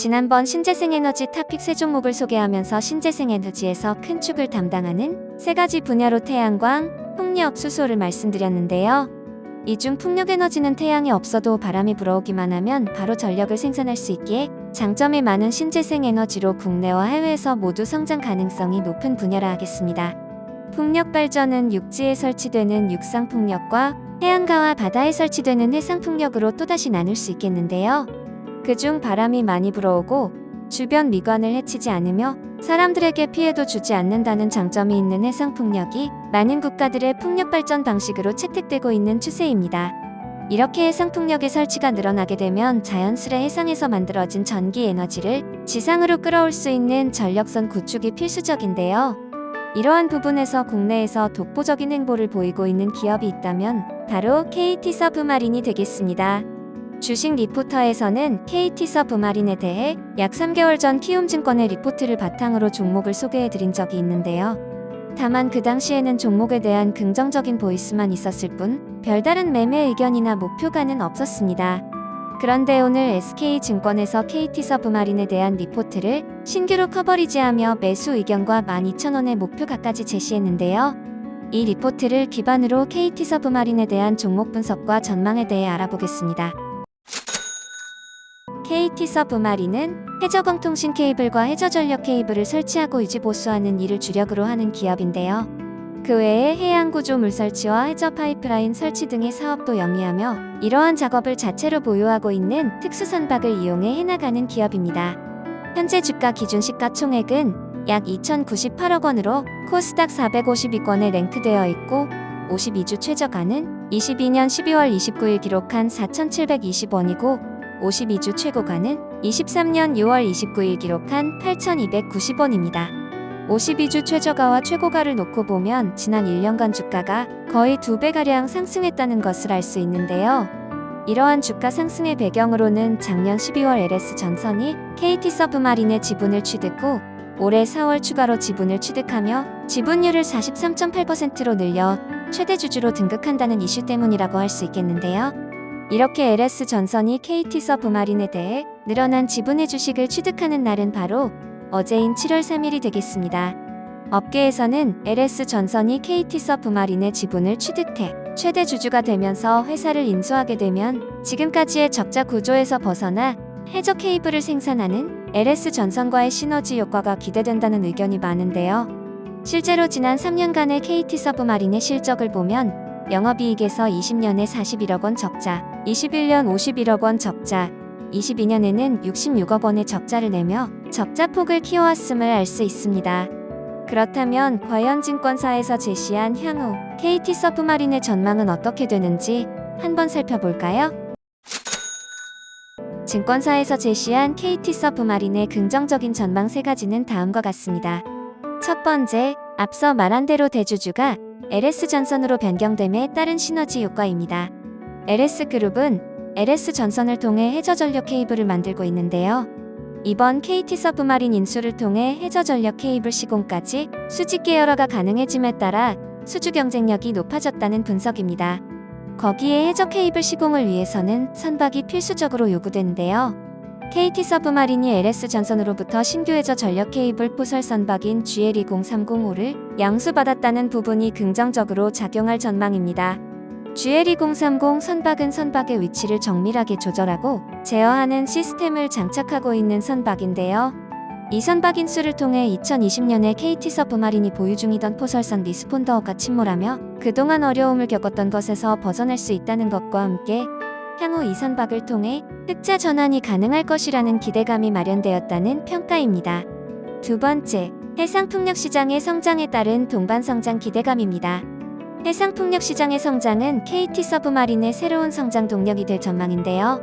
지난번 신재생에너지 타픽 세 종목을 소개하면서 신재생에너지에서 큰 축을 담당하는 세 가지 분야로 태양광, 풍력, 수소를 말씀드렸는데요. 이 중 풍력에너지는 태양이 없어도 바람이 불어오기만 하면 바로 전력을 생산할 수 있기에 장점이 많은 신재생에너지로 국내와 해외에서 모두 성장 가능성이 높은 분야라 하겠습니다. 풍력 발전은 육지에 설치되는 육상 풍력과 해안가와 바다에 설치되는 해상 풍력으로 또다시 나눌 수 있겠는데요. 그중 바람이 많이 불어오고 주변 미관을 해치지 않으며 사람들에게 피해도 주지 않는다는 장점이 있는 해상 풍력이 많은 국가들의 풍력 발전 방식으로 채택되고 있는 추세입니다. 이렇게 해상 풍력의 설치가 늘어나게 되면 자연스레 해상에서 만들어진 전기 에너지를 지상으로 끌어올 수 있는 전력선 구축이 필수적인데요. 이러한 부분에서 국내에서 독보적인 행보를 보이고 있는 기업이 있다면 바로 KT 서브마린이 되겠습니다. 주식 리포터에서는 KT 서브마린에 대해 약 3개월 전 키움증권의 리포트를 바탕으로 종목을 소개해드린 적이 있는데요. 다만 그 당시에는 종목에 대한 긍정적인 보이스만 있었을 뿐 별다른 매매 의견이나 목표가는 없었습니다. 그런데 오늘 SK증권에서 KT 서브마린에 대한 리포트를 신규로 커버리지하며 매수 의견과 12,000원의 목표가까지 제시했는데요. 이 리포트를 기반으로 KT 서브마린에 대한 종목 분석과 전망에 대해 알아보겠습니다. KT 서브마린은 해저광통신 케이블과 해저전력 케이블을 설치하고 유지 보수하는 일을 주력으로 하는 기업인데요. 그 외에 해양구조 물 설치와 해저 파이프라인 설치 등의 사업도 영위하며 이러한 작업을 자체로 보유하고 있는 특수선박을 이용해 해나가는 기업입니다. 현재 주가 기준 시가총액은 약 2,098억 원으로 코스닥 452권에 랭크되어 있고 52주 최저가는 22년 12월 29일 기록한 4,720원이고 52주 최고가는 23년 6월 29일 기록한 8,290원입니다. 52주 최저가와 최고가를 놓고 보면 지난 1년간 주가가 거의 2배가량 상승했다는 것을 알 수 있는데요. 이러한 주가 상승의 배경으로는 작년 12월 LS 전선이 KT 서브마린의 지분을 취득 후 올해 4월 추가로 지분을 취득하며 지분율을 43.8%로 늘려 최대 주주로 등극한다는 이슈 때문이라고 할 수 있겠는데요. 이렇게 LS 전선이 KT 서브마린에 대해 늘어난 지분의 주식을 취득하는 날은 바로 어제인 7월 3일이 되겠습니다. 업계에서는 LS 전선이 KT 서브마린의 지분을 취득해 최대 주주가 되면서 회사를 인수하게 되면 지금까지의 적자 구조에서 벗어나 해저 케이블을 생산하는 LS 전선과의 시너지 효과가 기대된다는 의견이 많은데요. 실제로 지난 3년간의 KT 서브마린의 실적을 보면 영업이익에서 20년에 41억 원 적자, 21년 51억 원 적자, 22년에는 66억 원의 적자를 내며 적자 폭을 키워왔음을 알 수 있습니다. 그렇다면 과연 증권사에서 제시한 향후 KT 서브마린의 전망은 어떻게 되는지 한번 살펴볼까요? 증권사에서 제시한 KT 서브마린의 긍정적인 전망 세 가지는 다음과 같습니다. 첫 번째, 앞서 말한 대로 대주주가 LS 전선으로 변경됨에 따른 시너지 효과입니다. LS 그룹은 LS 전선을 통해 해저 전력 케이블을 만들고 있는데요. 이번 KT 서브마린 인수를 통해 해저 전력 케이블 시공까지 수직 계열화가 가능해짐에 따라 수주 경쟁력이 높아졌다는 분석입니다. 거기에 해저 케이블 시공을 위해서는 선박이 필수적으로 요구되는데요. KT 서브마린이 LS 전선으로부터 신규 해저 전력 케이블 포설 선박인 GL20305를 양수받았다는 부분이 긍정적으로 작용할 전망입니다. GL2030 선박은 선박의 위치를 정밀하게 조절하고 제어하는 시스템을 장착하고 있는 선박인데요. 이 선박 인수를 통해 2020년에 KT 서브마린이 보유 중이던 포설선 리스폰더가 침몰하며 그동안 어려움을 겪었던 것에서 벗어날 수 있다는 것과 함께 향후 이 선박을 통해 흑자 전환이 가능할 것이라는 기대감이 마련되었다는 평가입니다. 두 번째, 해상풍력 시장의 성장에 따른 동반 성장 기대감입니다. 해상풍력 시장의 성장은 KT 서브마린의 새로운 성장 동력이 될 전망인데요.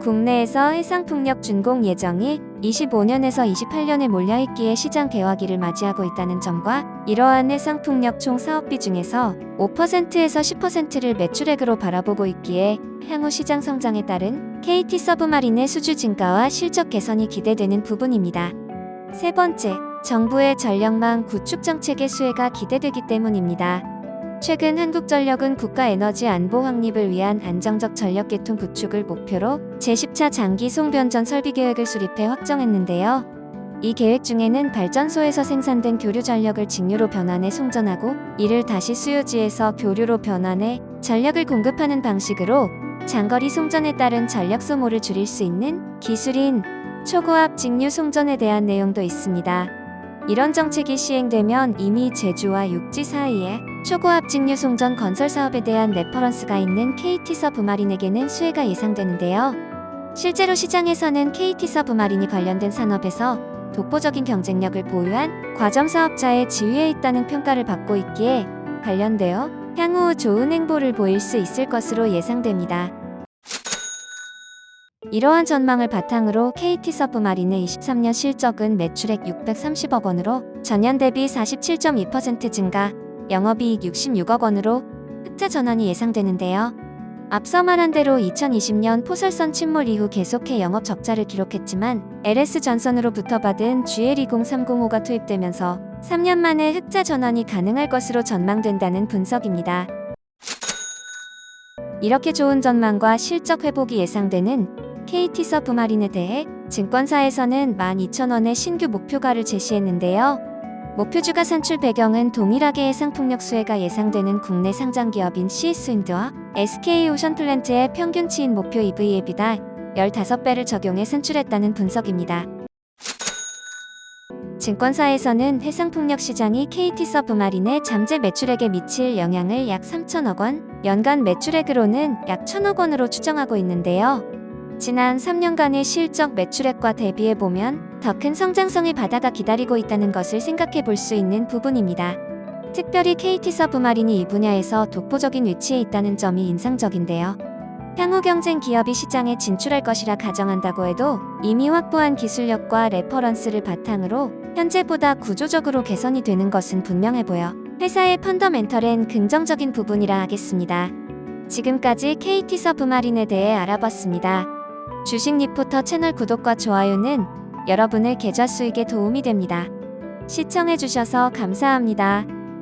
국내에서 해상풍력 준공 예정이 25년에서 28년에 몰려있기에 시장 개화기를 맞이하고 있다는 점과 이러한 해상풍력 총 사업비 중에서 5%에서 10%를 매출액으로 바라보고 있기에 향후 시장 성장에 따른 KT 서브마린의 수주 증가와 실적 개선이 기대되는 부분입니다. 세 번째, 정부의 전력망 구축 정책의 수혜가 기대되기 때문입니다. 최근 한국전력은 국가에너지 안보 확립을 위한 안정적 전력 계통 구축을 목표로 제10차 장기 송변전 설비 계획을 수립해 확정했는데요. 이 계획 중에는 발전소에서 생산된 교류 전력을 직류로 변환해 송전하고 이를 다시 수요지에서 교류로 변환해 전력을 공급하는 방식으로 장거리 송전에 따른 전력 소모를 줄일 수 있는 기술인 초고압 직류 송전에 대한 내용도 있습니다. 이런 정책이 시행되면 이미 제주와 육지 사이에 초고압 직류 송전 건설 사업에 대한 레퍼런스가 있는 KT 서브마린에게는 수혜가 예상되는데요. 실제로 시장에서는 KT 서브마린이 관련된 산업에서 독보적인 경쟁력을 보유한 과점 사업자의 지위에 있다는 평가를 받고 있기에 관련되어 향후 좋은 행보를 보일 수 있을 것으로 예상됩니다. 이러한 전망을 바탕으로 KT 서브 마린의 23년 실적은 매출액 630억 원으로 전년 대비 47.2% 증가, 영업이익 66억 원으로 흑자 전환이 예상되는데요. 앞서 말한 대로 2020년 포설선 침몰 이후 계속해 영업 적자를 기록했지만 LS 전선으로부터 받은 GL20305가 투입되면서 3년 만에 흑자 전환이 가능할 것으로 전망된다는 분석입니다. 이렇게 좋은 전망과 실적 회복이 예상되는 KT 서브마린에 대해 증권사에서는 12,000원의 신규 목표가를 제시했는데요. 목표주가 산출 배경은 동일하게 해상풍력 수혜가 예상되는 국내 상장 기업인 CS윈드와 SK 오션플랜트의 평균치인 목표 EV에 비다 15배를 적용해 산출했다는 분석입니다. 증권사에서는 해상풍력 시장이 KT 서브마린의 잠재 매출액에 미칠 영향을 약 3천억 원, 연간 매출액으로는 약 1천억 원으로 추정하고 있는데요. 지난 3년간의 실적 매출액과 대비해 보면 더 큰 성장성의 바다가 기다리고 있다는 것을 생각해 볼 수 있는 부분입니다. 특별히 KT 서브마린이 이 분야에서 독보적인 위치에 있다는 점이 인상적인데요. 향후 경쟁 기업이 시장에 진출할 것이라 가정한다고 해도 이미 확보한 기술력과 레퍼런스를 바탕으로 현재보다 구조적으로 개선이 되는 것은 분명해 보여 회사의 펀더멘털엔 긍정적인 부분이라 하겠습니다. 지금까지 KT 서브마린에 대해 알아봤습니다. 주식 리포터 채널 구독과 좋아요는 여러분의 계좌 수익에 도움이 됩니다. 시청해주셔서 감사합니다.